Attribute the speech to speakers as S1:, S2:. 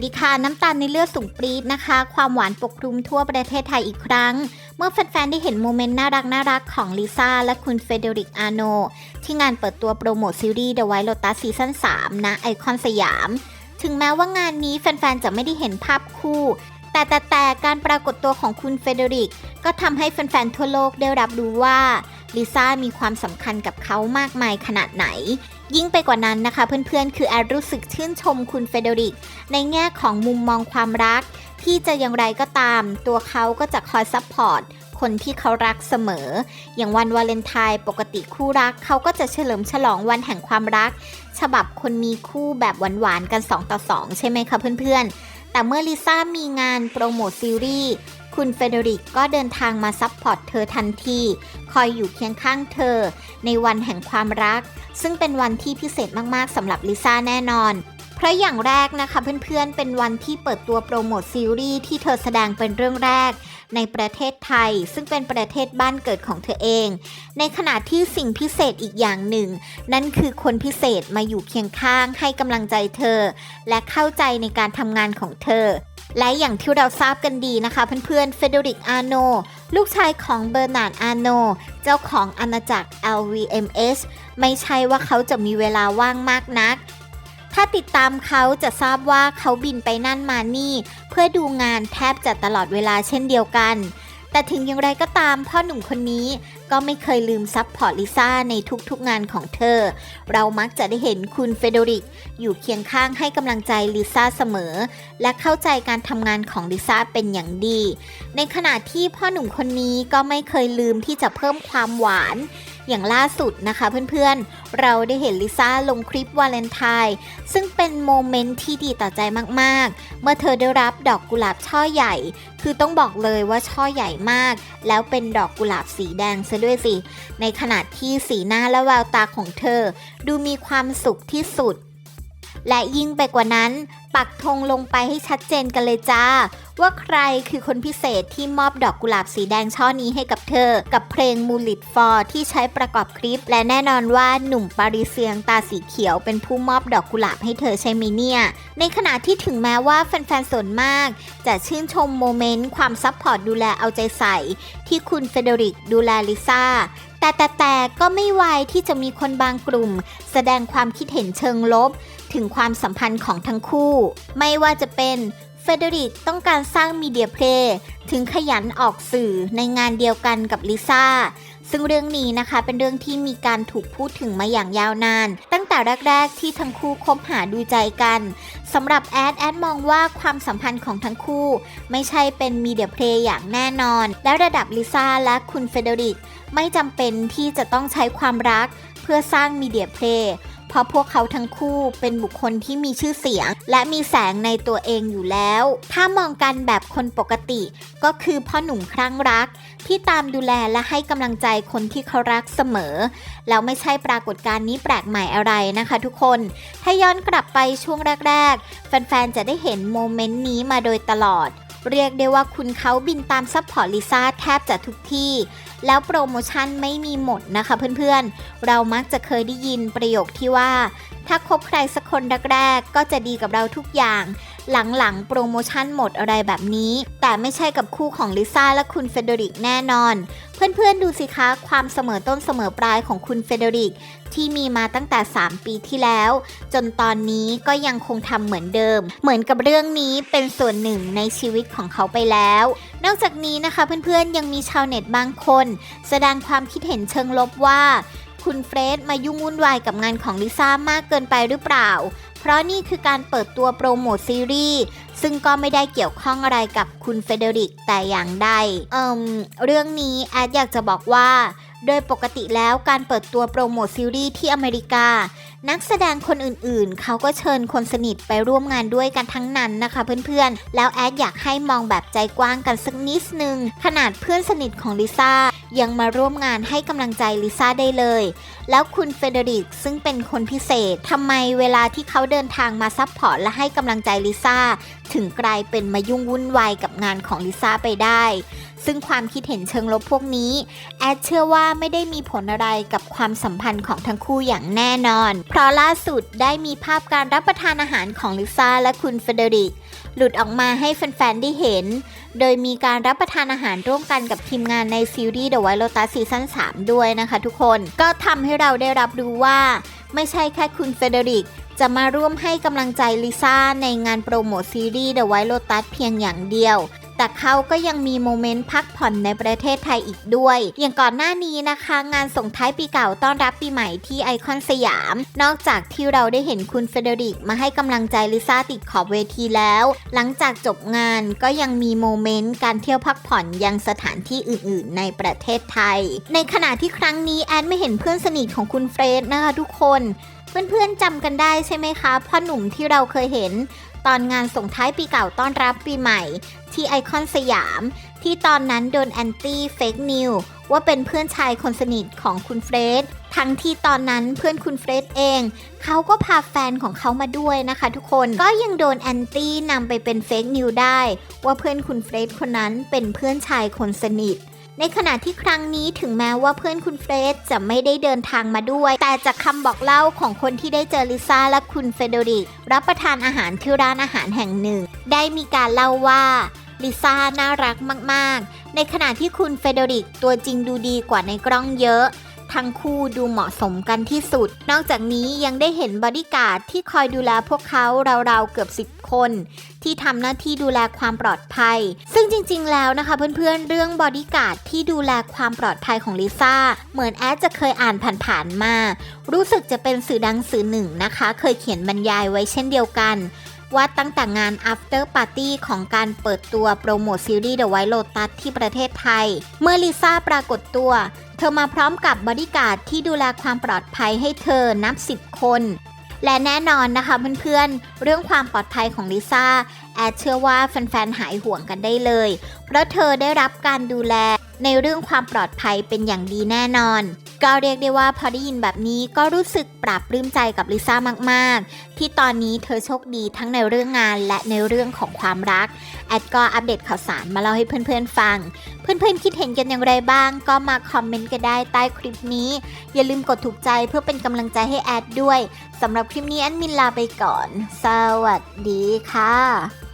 S1: วัสดีค่ะน้ำตาลในเลือดสูงปรี๊ดนะคะ ความหวานปกคลุมทั่วประเทศไทยอีกครั้ง เมื่อแฟนๆ ได้เห็นโมเมนต์น่ารักน่ารักของลิซ่าและคุณเฟเดริกอาโน ที่งานเปิดตัวโปรโมทซีรีส์ The White Lotus ซีซั่น3นะไอคอนสยาม ถึงแม้ว่างานนี้แฟนๆ จะไม่ได้เห็นภาพคู่ แต่แต่แต่การปรากฏตัวของคุณเฟเดริกก็ทำให้แฟนๆ ทั่วโลกได้รับรู้ว่า ลิซ่ามีความสำคัญกับเขามากมายขนาดไหน ยิ่งไปกว่านั้นนะคะ เพื่อนๆ คือแอดรู้สึกชื่นชมคุณเฟเดริก ในแง่ของมุมมองความรัก ที่จะอย่างไรก็ตาม ตัวเขาก็จะคอยซัพพอร์ตคนที่เขารักเสมอ อย่างวันวาเลนไทน์ปกติคู่รัก เขาก็จะเฉลิมฉลองวันแห่งความรัก ฉบับคนมีคู่แบบหวานๆกัน 2 ต่อ 2 ใช่ไหมคะเพื่อนๆ แต่เมื่อลิซ่ามีงานโปรโมทซีรีส์ คุณเฟเดริกก็เดินทางมาซัพพอร์ตเธอทันที คอยอยู่เคียงข้างเธอ ในวันแห่งความรัก ซึ่งเป็นวันที่พิเศษมากๆสำหรับลิซ่าแน่นอน เพราะอย่างแรกนะคะเพื่อนๆ เป็นวันที่เปิดตัวโปรโมทซีรีส์ที่เธอแสดงเป็นเรื่องแรก ในประเทศไทย ซึ่งเป็นประเทศบ้านเกิดของเธอเอง ในขณะที่สิ่งพิเศษอีกอย่างหนึ่ง นั่นคือคนพิเศษมาอยู่เคียงข้างให้กำลังใจเธอ และเข้าใจในการทำงานของเธอ และอย่างที่เราทราบกันดีนะคะเพื่อนๆเฟเดริกอาโน ลูกชายของเบอร์นาร์ดอาโน เจ้าของอาณาจักร LVMH ไม่ใช่ว่าเขาจะมีเวลาว่างมากนัก ถ้าติดตามเขาจะทราบว่าเขาบินไปนั่นมานี่ เพื่อดูงานแทบจะตลอดเวลาเช่นเดียวกัน แต่ถึงอย่างไรก็ตามพ่อหนุ่มคนนี้ก็ไม่เคยลืมซับพอร์ตลิซ่าในทุกๆงานของเธอ เรามักจะได้เห็นคุณเฟเดริก อยู่เคียงข้างให้กำลังใจลิซ่าเสมอ และเข้าใจการทำงานของลิซ่าเป็นอย่างดี ในขณะที่พ่อหนุ่มคนนี้ก็ไม่เคยลืมที่จะเพิ่มความหวาน อย่างล่าสุดนะคะเพื่อนๆ เราได้เห็นลิซ่าลงคลิปวาเลนไทน์ซึ่งเป็นโมเมนต์ที่ดีต่อใจมากๆ เมื่อเธอได้รับดอกกุหลาบช่อใหญ่ คือต้องบอกเลยว่าช่อใหญ่มาก แล้วเป็นดอกกุหลาบสีแดงซะด้วยสิ ในขณะที่สีหน้าและแววตาของเธอ ดูมีความสุขที่สุด และยิ่งไปกว่านั้น ปักธงลงไปให้ชัดเจนกันเลยจ้า ว่าใครคือคนพิเศษที่มอบดอกกุหลาบสีแดงช่อนี้ให้กับเธอ กับเพลง m u l i t for ที่ใช้ประกอบคลิป และแน่นอนว่าหนุ่มปาริเซียงตาสีเขียวเป็นผู้มอบดอกกุหลาบให้เธอใช่ไหมเนี่ย ในขณะที่ถึงแม้ว่าแฟนๆส่วนมาก จะชื่นชมโมเมนต์ความซัพพอร์ตดูแลเอาใจใส่ ที่คุณเฟเดริกดูแลลิซ่าแต่แต่แต่ก็ไม่ไวที่จะมีคนบางกลุ่ม แสดงความคิดเห็นเชิงลบ ถึงความสัมพันธ์ของทั้งคู่ ไม่ว่าจะเป็นเฟเดริกต้องการสร้างมีเดียเพลย์ถึงขยันออกสื่อในงานเดียวกันกับลิซ่าซึ่งเรื่องนี้นะคะเป็นเรื่องที่มีการถูกพูดถึงมาอย่างยาวนาน ตั้งแต่แรก ๆ ที่ทั้งคู่คบหาดูใจกันสำหรับแอดแอดมองว่าความสัมพันธ์ของทั้งคู่ ไม่ใช่เป็นมีเดียเพลย์อย่างแน่นอน และระดับลิซ่าและคุณเฟเดริกไม่จำเป็นที่จะต้องใช้ความรัก เพื่อสร้างมีเดียเพลย์ เพราะพวกเขาทั้งคู่เป็นบุคคลที่มีชื่อเสียง และมีแสงในตัวเองอยู่แล้ว ถ้ามองกันแบบคนปกติ ก็คือพ่อหนุ่มคลั่งรัก ที่ตามดูแลและให้กำลังใจคนที่เขารักเสมอ แล้วไม่ใช่ปรากฏการณ์นี้แปลกใหม่อะไรนะคะทุกคน ถ้าย้อนกลับไปช่วงแรก ๆ แฟนๆ จะได้เห็นโมเมนต์นี้มาโดยตลอด เรียกได้ว่าคุณเขาบินตามซัพพอร์ตลิซ่าแทบจะทุกที่ แล้วโปรโมชั่นไม่มีหมดนะคะเพื่อนๆ เรามักจะเคยได้ยินประโยคที่ว่า ถ้าคบใครสักคนแรกๆก็จะดีกับเราทุกอย่าง หลังๆ โปรโมชั่นหมดอะไรแบบนี้ แต่ไม่ใช่กับคู่ของลิซ่าและคุณเฟเดริกแน่นอน เพื่อนๆดูสิคะความเสมอต้นเสมอปลายของคุณเฟเดริกที่มีมาตั้งแต่ 3 ปีที่แล้ว จนตอนนี้ก็ยังคงทำเหมือนเดิม เหมือนกับเรื่องนี้เป็นส่วนหนึ่งในชีวิตของเขาไปแล้ว นอกจากนี้นะคะเพื่อนๆยังมีชาวเน็ตบางคน แสดงความคิดเห็นเชิงลบว่าคุณเฟรดมายุ่งวุ่นวายกับงานของลิซ่ามากเกินไปหรือเปล่า เพราะนี่คือการเปิดตัวโปรโมทซีรีส์ซึ่งก็ไม่ได้เกี่ยวข้องอะไรกับคุณเฟเดริกแต่อย่างใดเอิมเรื่องนี้แอดอยากจะบอกว่า โดยปกติแล้วการเปิดตัวโปรโมทซีรีส์ที่อเมริกา นักแสดงคนอื่นๆ เขาก็เชิญคนสนิทไปร่วมงานด้วยกันทั้งนั้นนะคะเพื่อนๆ แล้วแอดอยากให้มองแบบใจกว้างกันสักนิดนึง ขนาดเพื่อนสนิทของลิซ่า ยังมาร่วมงานให้กำลังใจลิซ่าได้เลย แล้วคุณเฟเดริกซึ่งเป็นคนพิเศษทำไมเวลาที่เขาเดินทางมาซัพพอร์ตและให้กำลังใจลิซ่าถึงกลายเป็นมายุ่งวุ่นวายกับงานของลิซ่าไปได้ ซึ่งความคิดเห็นเชิงลบพวกนี้ แอดเชื่อว่าไม่ได้มีผลอะไรกับความสัมพันธ์ของทั้งคู่อย่างแน่นอน เพราะล่าสุดได้มีภาพการรับประทานอาหารของลิซ่าและคุณเฟเดริก หลุดออกมาให้แฟนๆ ได้เห็น โดยมีการรับประทานอาหารร่วมกันกับทีมงานในซีรีส์ The White Lotus ซีซั่น3ด้วยนะคะทุกคน ก็ทำให้เราได้รับรู้ว่า ไม่ใช่แค่คุณเฟเดริกจะมาร่วมให้กำลังใจลิซ่าในงานโปรโมทซีรีส์ The White Lotus เพียงอย่างเดียว แต่เขาก็ยังมีโมเมนต์พักผ่อนในประเทศไทยอีกด้วย อย่างก่อนหน้านี้นะคะ งานส่งท้ายปีเก่าต้อนรับปีใหม่ที่ไอคอนสยาม นอกจากที่เราได้เห็นคุณเฟเดริกมาให้กำลังใจลิซ่าติดขอบเวทีแล้ว หลังจากจบงานก็ยังมีโมเมนต์การเที่ยวพักผ่อนยังสถานที่อื่น ๆ ในประเทศไทย ในขณะที่ครั้งนี้แอนไม่เห็นเพื่อนสนิทของคุณเฟรดนะคะทุกคนเพื่อนๆจำกันได้ใช่ไหมคะพ่อหนุ่มที่เราเคยเห็น ตอนงานส่งท้ายปีเก่าต้อนรับปีใหม่ ที่ไอคอนสยาม ที่ตอนนั้นโดนแอนตี้เฟกนิวว่าเป็นเพื่อนชายคนสนิทของคุณเฟรดทั้งที่ตอนนั้นเพื่อนคุณเฟรดเอง เขาก็พาแฟนของเขามาด้วยนะคะทุกคนก็ยังโดนแอนตี้นำไปเป็นเฟกนิวได้ ว่าเพื่อนคุณเฟรดคนนั้นเป็นเพื่อนชายคนสนิท ในขณะที่ครั้งนี้ถึงแม้ว่าเพื่อนคุณเฟรดจะไม่ได้เดินทางมาด้วย แต่จากคำบอกเล่าของคนที่ได้เจอลิซ่าและคุณเฟเดริก รับประทานอาหารที่ร้านอาหารแห่งหนึ่ง ได้มีการเล่าว่าลิซ่าน่ารักมาก ๆ ในขณะที่คุณเฟเดริกตัวจริงดูดีกว่าในกล้องเยอะ ทั้งคู่ดูเหมาะสมกันที่สุด นอกจากนี้ยังได้เห็นบอดี้การ์ดที่คอยดูแลพวกเขาราวๆเกือบ 10 คน ที่ทำหน้าที่ดูแลความปลอดภัย ซึ่งจริงๆแล้วนะคะเพื่อนๆเรื่องบอดี้การ์ดที่ดูแลความปลอดภัยของลิซ่าเหมือนแอดจะเคยอ่านผ่านๆมา รู้สึกจะเป็นสื่อดังสื่อหนึ่งนะคะ เคยเขียนบรรยายไว้เช่นเดียวกันว่าตั้งแต่งาน after party ของการเปิดตัวโปรโมทซีรีส์ The White Lotus ที่ประเทศไทย เมื่อลิซ่าปรากฏตัว เธอมาพร้อมกับบอดี้การ์ดที่ดูแลความปลอดภัยให้เธอนับ 10 คน และแน่นอนนะคะเพื่อนๆ เรื่องความปลอดภัยของลิซ่าแอดเชื่อว่าแฟนๆ หายห่วงกันได้เลย เพราะเธอได้รับการดูแล ในเรื่องความปลอดภัยเป็นอย่างดีแน่นอน ก็เรียกได้ว่าพอได้ยินแบบนี้ก็รู้สึกปราบปลื้มใจกับลิซ่ามาก ๆ ที่ตอนนี้เธอโชคดีทั้งในเรื่องงานและในเรื่องของความรัก แอดก็อัปเดตข่าวสารมาเล่าให้เพื่อน ๆ ฟัง เพื่อน ๆ คิดเห็นกันอย่างไรบ้าง ก็มาคอมเมนต์กันได้ใต้คลิปนี้ อย่าลืมกดถูกใจเพื่อเป็นกำลังใจให้แอดด้วยสำหรับคลิปนี้แอดมินลาไปก่อน สวัสดีค่ะ